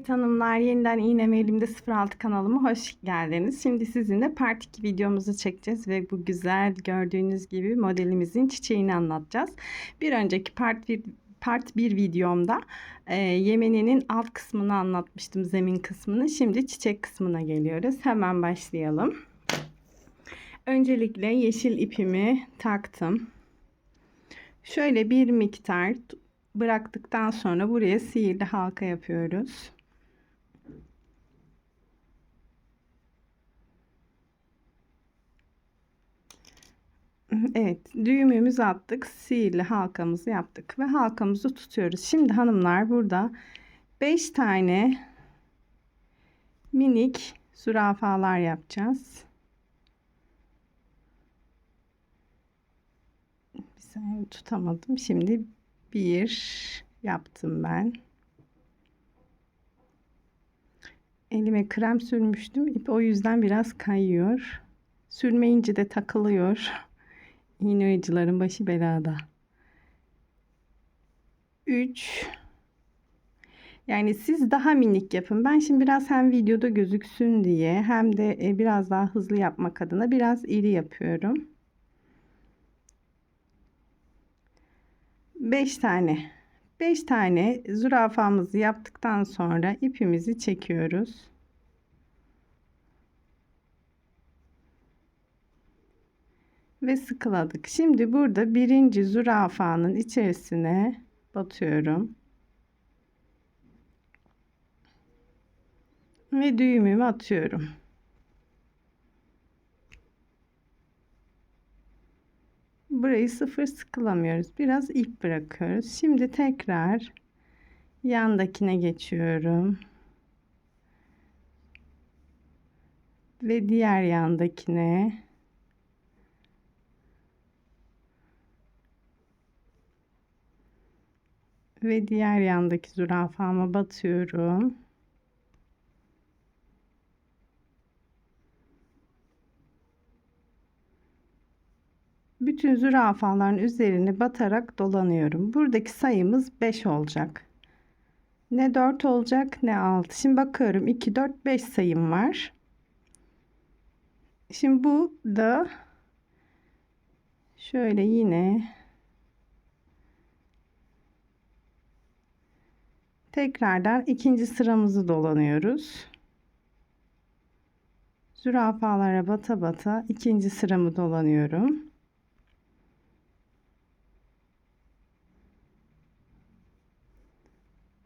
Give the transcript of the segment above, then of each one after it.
Evet hanımlar yeniden iğnem elimde 06 kanalıma hoş geldiniz. Şimdi sizinle part 2 videomuzu çekeceğiz ve bu güzel gördüğünüz gibi modelimizin çiçeğini anlatacağız. Bir önceki part 1 part 1 videomda e, Yemeni'nin alt kısmını anlatmıştım zemin kısmını. Şimdi çiçek kısmına geliyoruz. Hemen başlayalım. Öncelikle yeşil ipimi taktım. Şöyle bir miktar bıraktıktan sonra buraya sihirli halka yapıyoruz. Evet, düğümümüzü attık, sihirli halkamızı yaptık ve halkamızı tutuyoruz. Şimdi hanımlar burada 5 tane minik zürafalar yapacağız. Bir saniye tutamadım. Şimdi bir yaptım ben. Elime krem sürmüştüm. İp o yüzden biraz kayıyor. Sürmeyince de takılıyor. İğne oyuncuların başı belada. 3 yani siz daha minik yapın. Ben şimdi biraz hem videoda gözüksün diye hem de e, biraz daha hızlı yapmak adına biraz iri yapıyorum. 5 tane 5 tane zürafamızı yaptıktan sonra ipimizi çekiyoruz. Ve sıkıladık. Şimdi burada birinci zürafanın içerisine batıyorum. Ve düğümümü atıyorum. burayı sıfır sıkılamıyoruz. Biraz ip bırakıyoruz. Şimdi tekrar yandakine geçiyorum. Ve diğer yandakine ve diğer yandaki zürafama batıyorum. bütün zürafaların üzerine batarak dolanıyorum. Buradaki sayımız 5 olacak. Ne 4 olacak ne 6. Şimdi bakıyorum 2 4 5 sayım var. Şimdi bu da şöyle yine tekrardan ikinci sıramızı dolanıyoruz. Zürafalara bata bata ikinci sıramı dolanıyorum.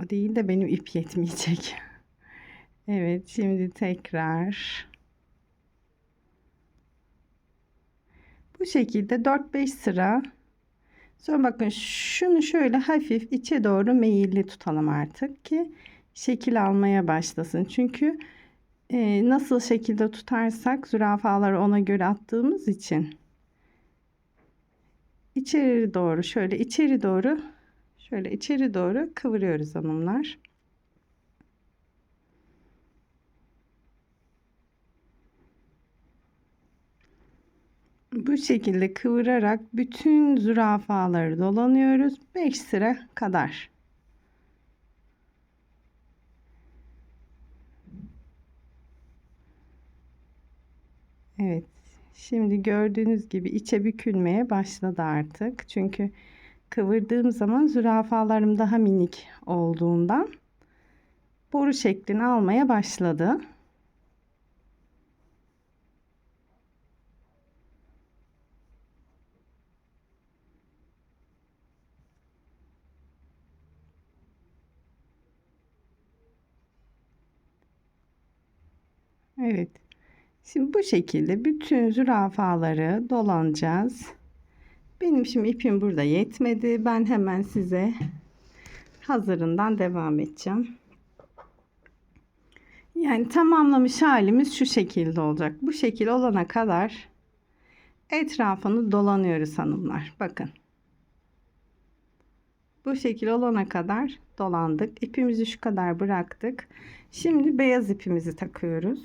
O değil de benim ip yetmeyecek. evet şimdi tekrar. Bu şekilde 4-5 sıra. Sonra bakın şunu şöyle hafif içe doğru meyilli tutalım artık ki şekil almaya başlasın. Çünkü e, nasıl şekilde tutarsak zürafaları ona göre attığımız için içeri doğru şöyle içeri doğru Şöyle içeri doğru kıvırıyoruz hanımlar. Bu şekilde kıvırarak bütün zürafaları dolanıyoruz. 5 sıra kadar. Evet. Şimdi gördüğünüz gibi içe bükülmeye başladı artık. Çünkü kıvırdığım zaman zürafalarım daha minik olduğundan boru şeklini almaya başladı. Evet. Şimdi bu şekilde bütün zürafaları dolanacağız. Benim şimdi ipim burada yetmedi. Ben hemen size hazırından devam edeceğim. Yani tamamlamış halimiz şu şekilde olacak. Bu şekil olana kadar etrafını dolanıyoruz hanımlar. Bakın. Bu şekil olana kadar dolandık. İpimizi şu kadar bıraktık. Şimdi beyaz ipimizi takıyoruz.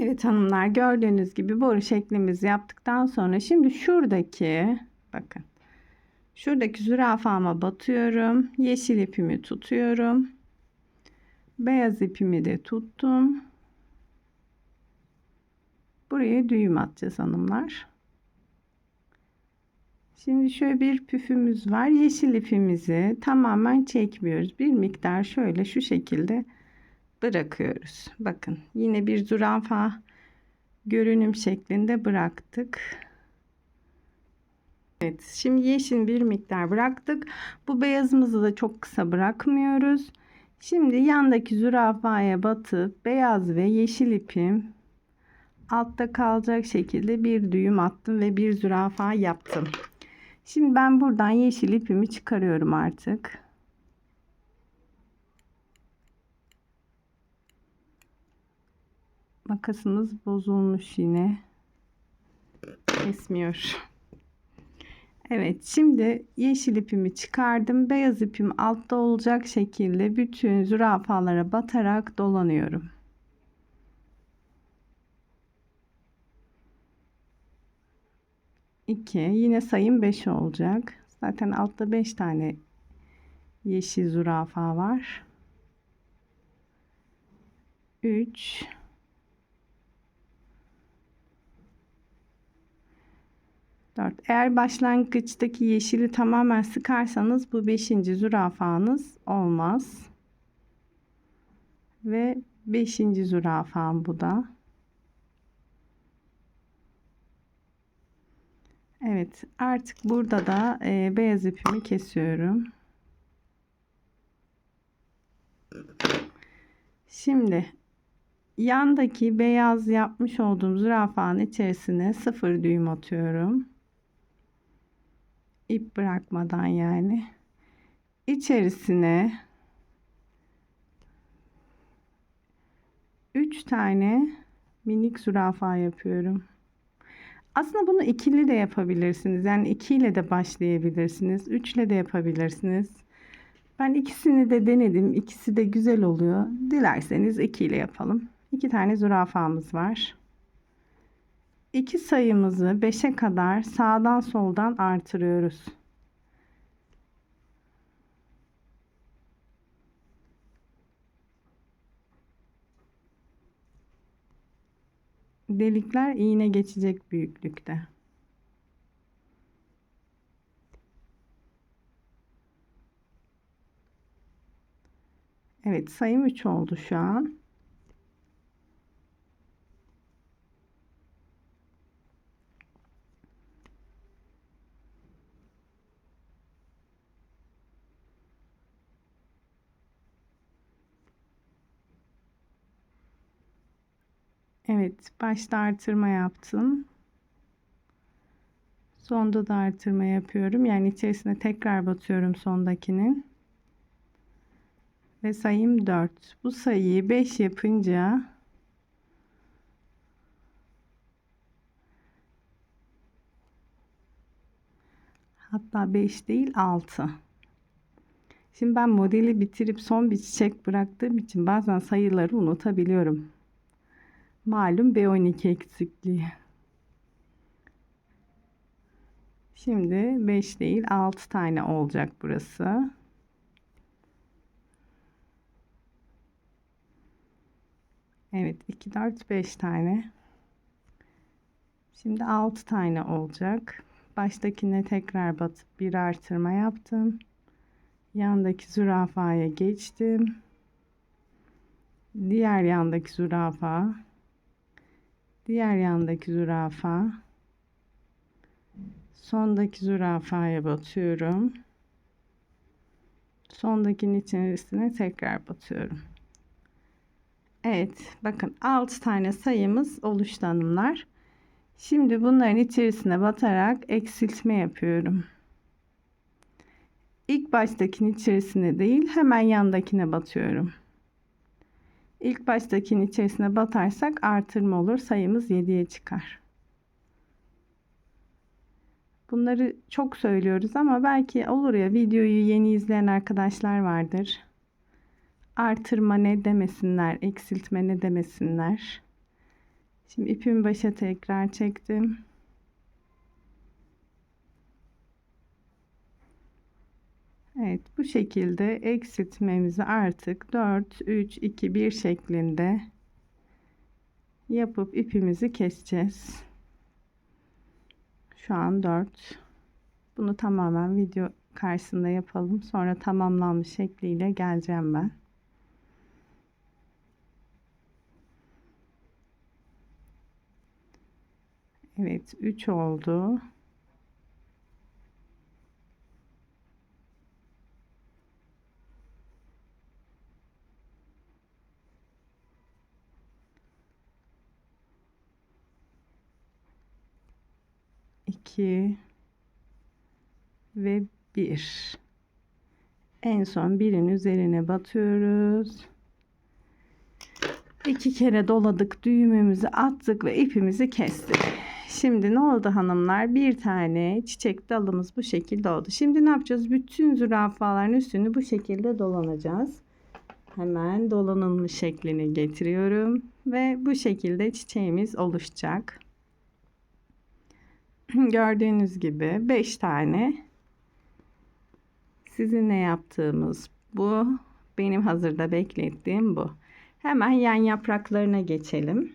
Evet hanımlar gördüğünüz gibi boru şeklimizi yaptıktan sonra şimdi şuradaki bakın şuradaki zürafama batıyorum yeşil ipimi tutuyorum Beyaz ipimi de tuttum. Buraya düğüm atacağız hanımlar. Şimdi şöyle bir püfümüz var. Yeşil ipimizi tamamen çekmiyoruz. Bir miktar şöyle şu şekilde bırakıyoruz. Bakın yine bir zürafa görünüm şeklinde bıraktık. Evet şimdi yeşil bir miktar bıraktık. Bu beyazımızı da çok kısa bırakmıyoruz. Şimdi yandaki zürafaya batıp beyaz ve yeşil ipim altta kalacak şekilde bir düğüm attım ve bir zürafa yaptım. Şimdi ben buradan yeşil ipimi çıkarıyorum artık. Makasımız bozulmuş yine. Kesmiyor. Evet şimdi yeşil ipimi çıkardım. Beyaz ipim altta olacak şekilde bütün zürafalara batarak dolanıyorum. 2 yine sayım 5 olacak. Zaten altta 5 tane yeşil zürafa var. 3 4 Eğer başlangıçtaki yeşili tamamen sıkarsanız bu 5. zürafanız olmaz. Ve 5. zürafam bu da. Evet artık burada da e, beyaz ipimi kesiyorum. Şimdi yandaki beyaz yapmış olduğum zürafanın içerisine sıfır düğüm atıyorum. İp bırakmadan yani. İçerisine 3 tane minik zürafa yapıyorum. Aslında bunu ikili de yapabilirsiniz. Yani iki ile de başlayabilirsiniz. Üçle de yapabilirsiniz. Ben ikisini de denedim. İkisi de güzel oluyor. Dilerseniz iki ile yapalım. İki tane zürafamız var. İki sayımızı beşe kadar sağdan soldan artırıyoruz. delikler iğne geçecek büyüklükte. Evet sayım 3 oldu şu an. Evet, başta artırma yaptım. Sonda da artırma yapıyorum. Yani içerisine tekrar batıyorum sondakinin. Ve sayım 4. Bu sayıyı 5 yapınca hatta 5 değil 6. Şimdi ben modeli bitirip son bir çiçek bıraktığım için bazen sayıları unutabiliyorum. Malum B12 eksikliği. Şimdi 5 değil 6 tane olacak burası. Evet 2 4 5 tane. Şimdi 6 tane olacak. Baştakine tekrar batıp bir artırma yaptım. Yandaki zürafaya geçtim. Diğer yandaki zürafa Diğer yandaki zürafa. Sondaki zürafaya batıyorum. Sondakinin içerisine tekrar batıyorum. Evet bakın 6 tane sayımız oluştu hanımlar. Şimdi bunların içerisine batarak eksiltme yapıyorum. İlk baştakinin içerisine değil hemen yandakine batıyorum. İlk baştakinin içerisine batarsak artırma olur. Sayımız 7'ye çıkar. Bunları çok söylüyoruz ama belki olur ya videoyu yeni izleyen arkadaşlar vardır. Artırma ne demesinler, eksiltme ne demesinler. Şimdi ipimi başa tekrar çektim. Evet bu şekilde eksiltmemizi artık 4, 3, 2, 1 şeklinde yapıp ipimizi keseceğiz. Şu an 4. Bunu tamamen video karşısında yapalım. Sonra tamamlanmış şekliyle geleceğim ben. Evet 3 oldu. İki ve bir. En son birin üzerine batıyoruz. İki kere doladık düğümümüzü attık ve ipimizi kestik. Şimdi ne oldu hanımlar? Bir tane çiçek dalımız bu şekilde oldu. Şimdi ne yapacağız? Bütün zürafaların üstünü bu şekilde dolanacağız. Hemen dolanılmış şeklini getiriyorum ve bu şekilde çiçeğimiz oluşacak. Gördüğünüz gibi 5 tane sizinle yaptığımız bu. Benim hazırda beklettiğim bu. Hemen yan yapraklarına geçelim.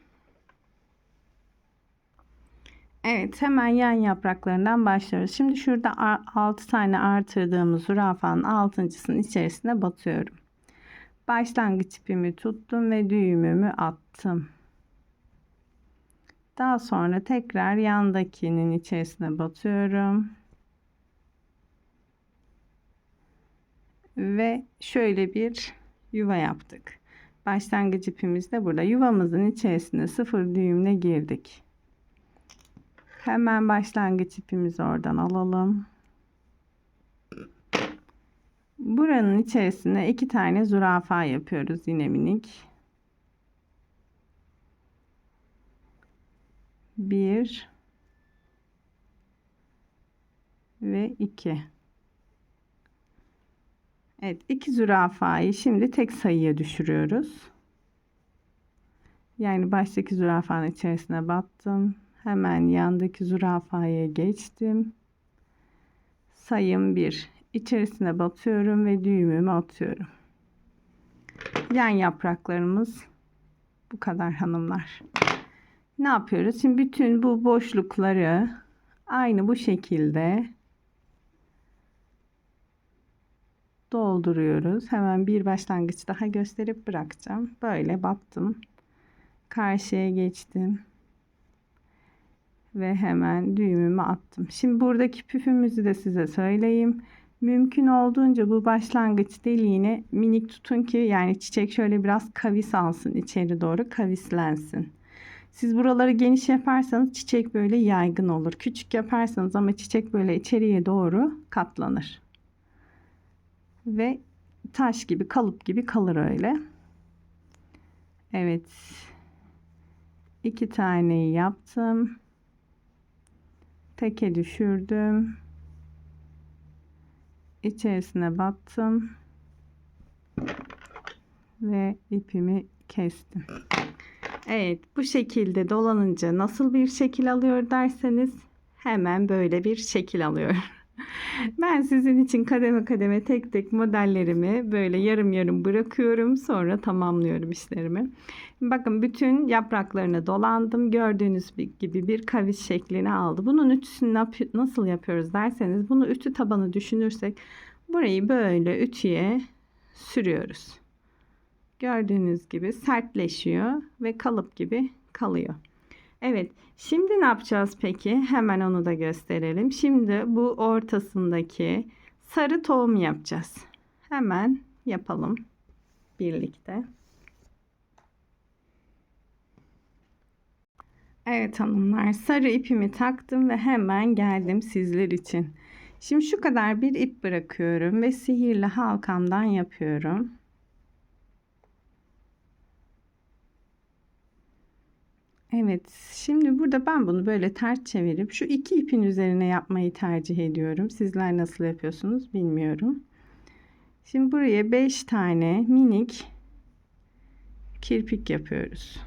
Evet hemen yan yapraklarından başlıyoruz. Şimdi şurada 6 tane artırdığımız zürafanın altıncısının içerisine batıyorum. Başlangıç ipimi tuttum ve düğümümü attım. Daha sonra tekrar yandakinin içerisine batıyorum. Ve şöyle bir yuva yaptık. Başlangıç ipimiz de burada. Yuvamızın içerisine sıfır düğümle girdik. Hemen başlangıç ipimizi oradan alalım. Buranın içerisine iki tane zürafa yapıyoruz yine minik. Bir ve iki. Evet iki zürafayı şimdi tek sayıya düşürüyoruz. Yani baştaki zürafanın içerisine battım. Hemen yandaki zürafaya geçtim. Sayım 1. İçerisine batıyorum ve düğümümü atıyorum. Yan yapraklarımız bu kadar hanımlar. Ne yapıyoruz? Şimdi bütün bu boşlukları aynı bu şekilde dolduruyoruz. Hemen bir başlangıç daha gösterip bırakacağım. Böyle battım. Karşıya geçtim. Ve hemen düğümümü attım. Şimdi buradaki püfümüzü de size söyleyeyim. Mümkün olduğunca bu başlangıç deliğini minik tutun ki yani çiçek şöyle biraz kavis alsın içeri doğru kavislensin. Siz buraları geniş yaparsanız çiçek böyle yaygın olur. Küçük yaparsanız ama çiçek böyle içeriye doğru katlanır. Ve taş gibi kalıp gibi kalır öyle. Evet. iki taneyi yaptım. Teke düşürdüm. İçerisine battım. Ve ipimi kestim. Evet bu şekilde dolanınca nasıl bir şekil alıyor derseniz hemen böyle bir şekil alıyor. Ben sizin için kademe kademe tek tek modellerimi böyle yarım yarım bırakıyorum. Sonra tamamlıyorum işlerimi. Bakın bütün yapraklarını dolandım. Gördüğünüz gibi bir kavis şeklini aldı. Bunun ütüsünü nasıl yapıyoruz derseniz bunu ütü tabanı düşünürsek burayı böyle ütüye sürüyoruz. Gördüğünüz gibi sertleşiyor ve kalıp gibi kalıyor. Evet. Şimdi ne yapacağız peki? Hemen onu da gösterelim. Şimdi bu ortasındaki sarı tohum yapacağız. Hemen yapalım birlikte. Evet hanımlar sarı ipimi taktım ve hemen geldim sizler için. Şimdi şu kadar bir ip bırakıyorum ve sihirli halkamdan yapıyorum. Evet, şimdi burada ben bunu böyle ters çevirip şu iki ipin üzerine yapmayı tercih ediyorum. Sizler nasıl yapıyorsunuz bilmiyorum. Şimdi buraya 5 tane minik kirpik yapıyoruz.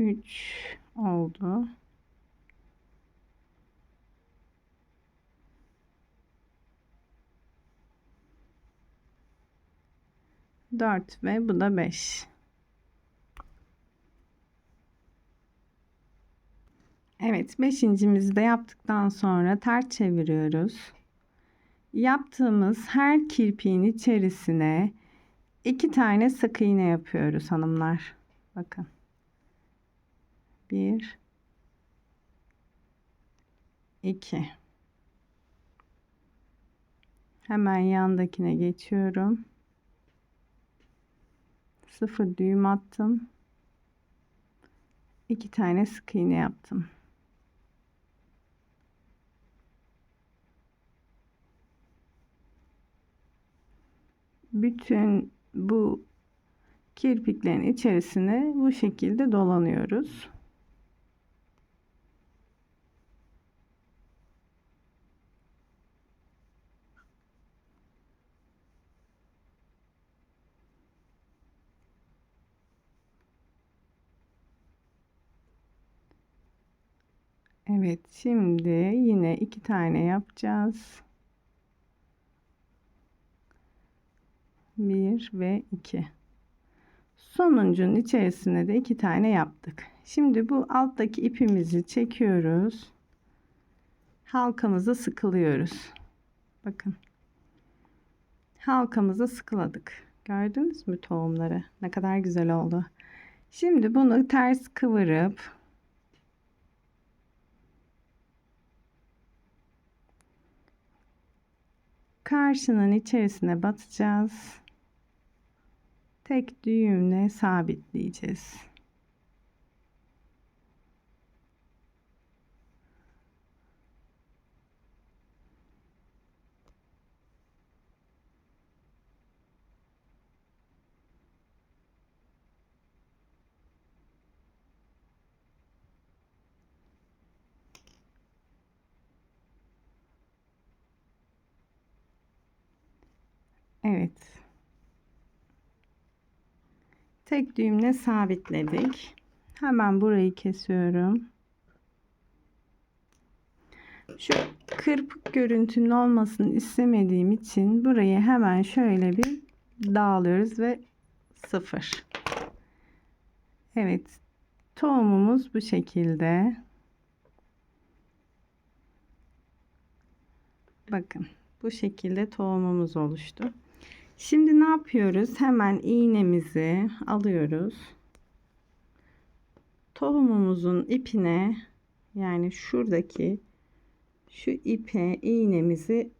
3 oldu. Dört ve bu da beş. Evet, beşincimizi de yaptıktan sonra ters çeviriyoruz. Yaptığımız her kirpiğin içerisine iki tane sık iğne yapıyoruz hanımlar. Bakın. Bir, iki. Hemen yandakine geçiyorum. Sıfır düğüm attım. İki tane sık iğne yaptım. bütün bu kirpiklerin içerisine bu şekilde dolanıyoruz. Evet, şimdi yine iki tane yapacağız. 1 ve 2. Sonuncunun içerisine de iki tane yaptık. Şimdi bu alttaki ipimizi çekiyoruz. Halkamızı sıkılıyoruz. Bakın. Halkamızı sıkıladık. Gördünüz mü tohumları? Ne kadar güzel oldu. Şimdi bunu ters kıvırıp karşının içerisine batacağız tek düğümle sabitleyeceğiz. Evet. Tek düğümle sabitledik. Hemen burayı kesiyorum. Şu kırpık görüntünün olmasını istemediğim için burayı hemen şöyle bir dağılıyoruz ve sıfır. Evet. Tohumumuz bu şekilde. Bakın bu şekilde tohumumuz oluştu. Şimdi ne yapıyoruz? Hemen iğnemizi alıyoruz. Tohumumuzun ipine yani şuradaki şu ipe iğnemizi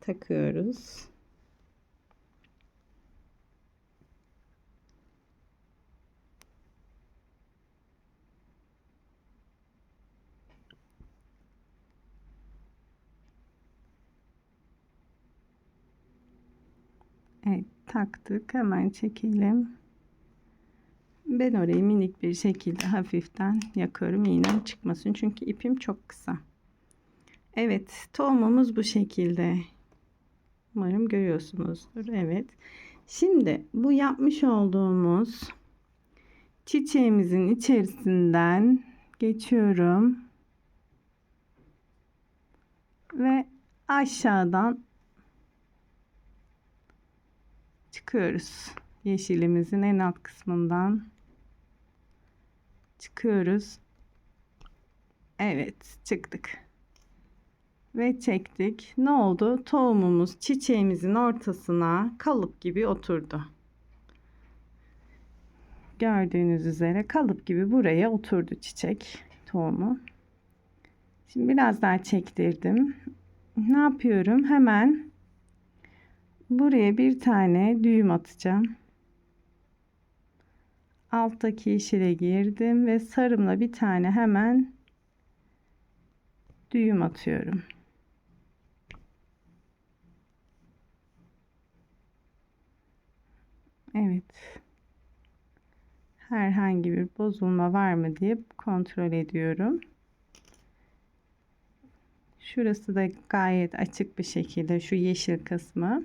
takıyoruz. Evet taktık. Hemen çekelim. Ben orayı minik bir şekilde hafiften yakıyorum. İğnem çıkmasın. Çünkü ipim çok kısa. Evet. Tohumumuz bu şekilde. Umarım görüyorsunuzdur. Evet. Şimdi bu yapmış olduğumuz çiçeğimizin içerisinden geçiyorum. Ve aşağıdan çıkıyoruz. Yeşilimizin en alt kısmından çıkıyoruz. Evet, çıktık. Ve çektik. Ne oldu? Tohumumuz çiçeğimizin ortasına kalıp gibi oturdu. Gördüğünüz üzere kalıp gibi buraya oturdu çiçek tohumu. Şimdi biraz daha çektirdim. Ne yapıyorum? Hemen Buraya bir tane düğüm atacağım. Alttaki yeşile girdim ve sarımla bir tane hemen düğüm atıyorum. Evet. Herhangi bir bozulma var mı diye kontrol ediyorum. Şurası da gayet açık bir şekilde şu yeşil kısmı.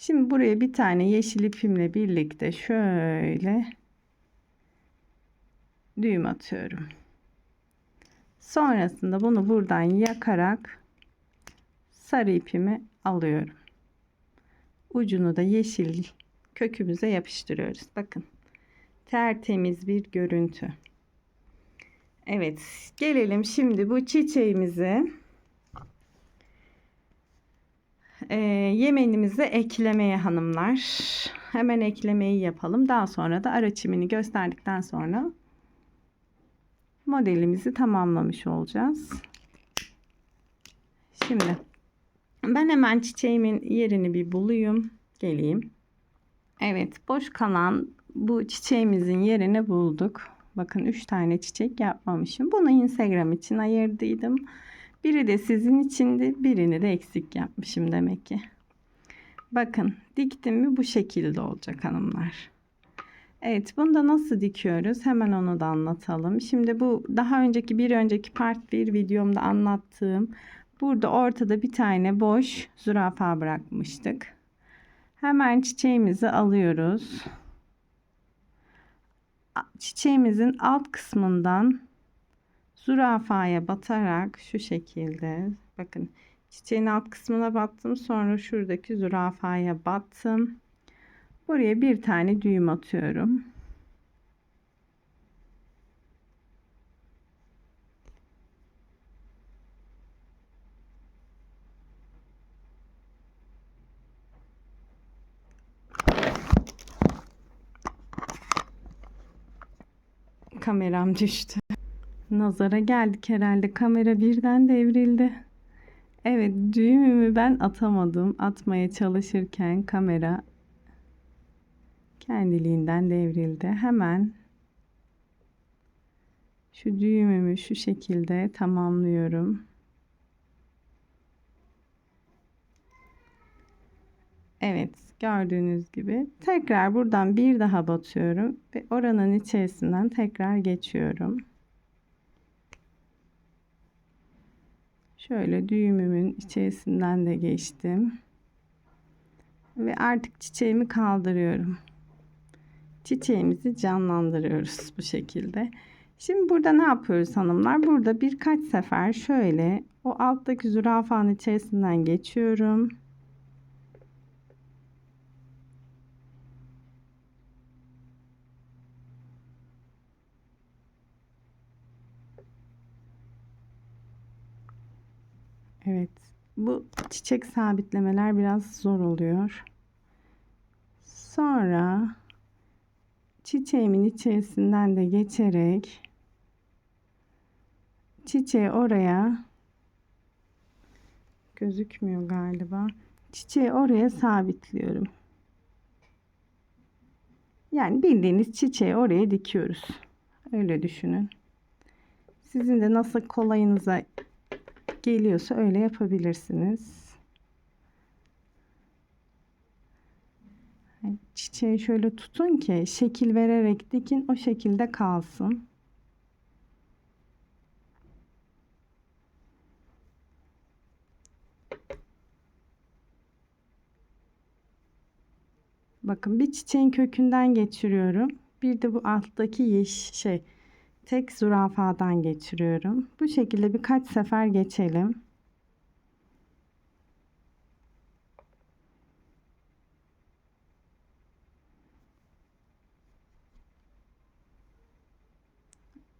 Şimdi buraya bir tane yeşil ipimle birlikte şöyle düğüm atıyorum. Sonrasında bunu buradan yakarak sarı ipimi alıyorum. Ucunu da yeşil kökümüze yapıştırıyoruz. Bakın tertemiz bir görüntü. Evet gelelim şimdi bu çiçeğimizi e, yemenimize eklemeye hanımlar. Hemen eklemeyi yapalım. Daha sonra da ara çimini gösterdikten sonra modelimizi tamamlamış olacağız. Şimdi ben hemen çiçeğimin yerini bir bulayım. Geleyim. Evet boş kalan bu çiçeğimizin yerini bulduk. Bakın 3 tane çiçek yapmamışım. Bunu Instagram için ayırdıydım. Biri de sizin içindi. Birini de eksik yapmışım demek ki. Bakın diktim mi bu şekilde olacak hanımlar. Evet bunu da nasıl dikiyoruz hemen onu da anlatalım. Şimdi bu daha önceki bir önceki part 1 videomda anlattığım burada ortada bir tane boş zürafa bırakmıştık. Hemen çiçeğimizi alıyoruz. Çiçeğimizin alt kısmından zürafaya batarak şu şekilde bakın çiçeğin alt kısmına battım sonra şuradaki zürafaya battım. Buraya bir tane düğüm atıyorum. Kameram düştü Nazara geldik herhalde. Kamera birden devrildi. Evet düğümümü ben atamadım. Atmaya çalışırken kamera kendiliğinden devrildi. Hemen şu düğümümü şu şekilde tamamlıyorum. Evet gördüğünüz gibi tekrar buradan bir daha batıyorum ve oranın içerisinden tekrar geçiyorum. Şöyle düğümümün içerisinden de geçtim. Ve artık çiçeğimi kaldırıyorum. Çiçeğimizi canlandırıyoruz bu şekilde. Şimdi burada ne yapıyoruz hanımlar? Burada birkaç sefer şöyle o alttaki zürafanın içerisinden geçiyorum. Evet. Bu çiçek sabitlemeler biraz zor oluyor. Sonra çiçeğimin içerisinden de geçerek çiçeği oraya gözükmüyor galiba. Çiçeği oraya sabitliyorum. Yani bildiğiniz çiçeği oraya dikiyoruz. Öyle düşünün. Sizin de nasıl kolayınıza geliyorsa öyle yapabilirsiniz. Çiçeği şöyle tutun ki şekil vererek dikin o şekilde kalsın. Bakın bir çiçeğin kökünden geçiriyorum. Bir de bu alttaki yeş şey tek zürafadan geçiriyorum. Bu şekilde birkaç sefer geçelim.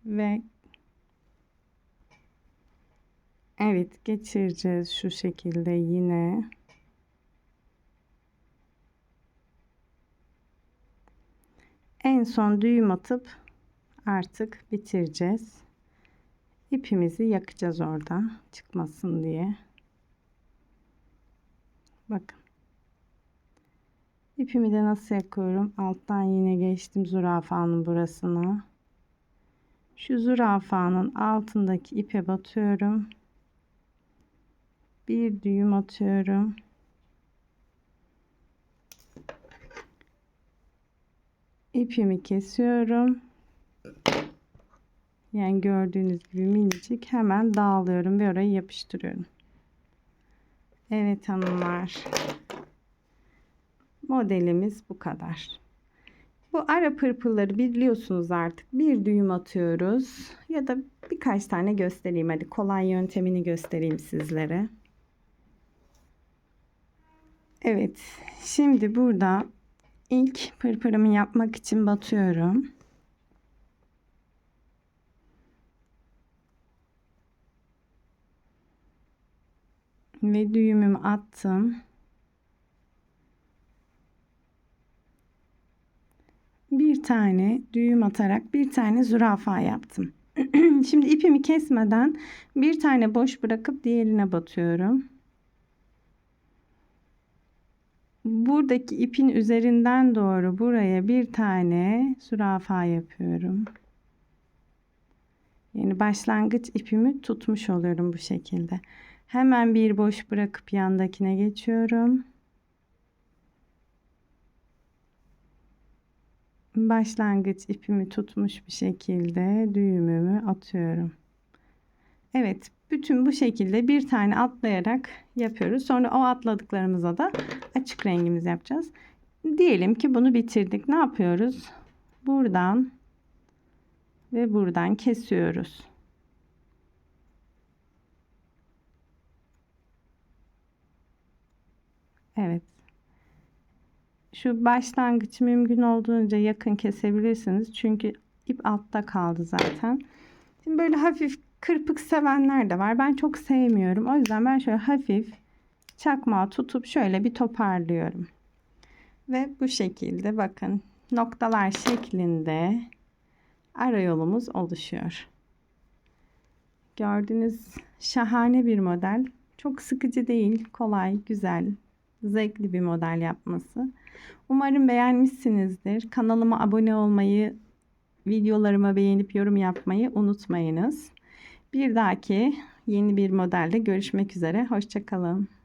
Ve Evet geçireceğiz şu şekilde yine. En son düğüm atıp artık bitireceğiz. İpimizi yakacağız orada çıkmasın diye. Bakın. İpimi de nasıl yakıyorum? Alttan yine geçtim zürafanın burasına. Şu zürafanın altındaki ipe batıyorum. Bir düğüm atıyorum. İpimi kesiyorum. Yani gördüğünüz gibi minicik hemen dağılıyorum ve orayı yapıştırıyorum. Evet hanımlar. Modelimiz bu kadar. Bu ara pırpılları biliyorsunuz artık. Bir düğüm atıyoruz. Ya da birkaç tane göstereyim. Hadi kolay yöntemini göstereyim sizlere. Evet. Şimdi burada ilk pırpırımı yapmak için batıyorum. Ve düğümümü attım. bir tane düğüm atarak bir tane zürafa yaptım. Şimdi ipimi kesmeden bir tane boş bırakıp diğerine batıyorum. Buradaki ipin üzerinden doğru buraya bir tane zürafa yapıyorum. Yani başlangıç ipimi tutmuş oluyorum bu şekilde. Hemen bir boş bırakıp yandakine geçiyorum. başlangıç ipimi tutmuş bir şekilde düğümümü atıyorum. Evet, bütün bu şekilde bir tane atlayarak yapıyoruz. Sonra o atladıklarımıza da açık rengimiz yapacağız. Diyelim ki bunu bitirdik. Ne yapıyoruz? Buradan ve buradan kesiyoruz. Evet şu başlangıç mümkün olduğunca yakın kesebilirsiniz. Çünkü ip altta kaldı zaten. Şimdi böyle hafif kırpık sevenler de var. Ben çok sevmiyorum. O yüzden ben şöyle hafif çakmağı tutup şöyle bir toparlıyorum. Ve bu şekilde bakın noktalar şeklinde ara yolumuz oluşuyor. Gördüğünüz şahane bir model. Çok sıkıcı değil, kolay, güzel, zevkli bir model yapması. Umarım beğenmişsinizdir. Kanalıma abone olmayı, videolarımı beğenip yorum yapmayı unutmayınız. Bir dahaki yeni bir modelde görüşmek üzere. Hoşçakalın.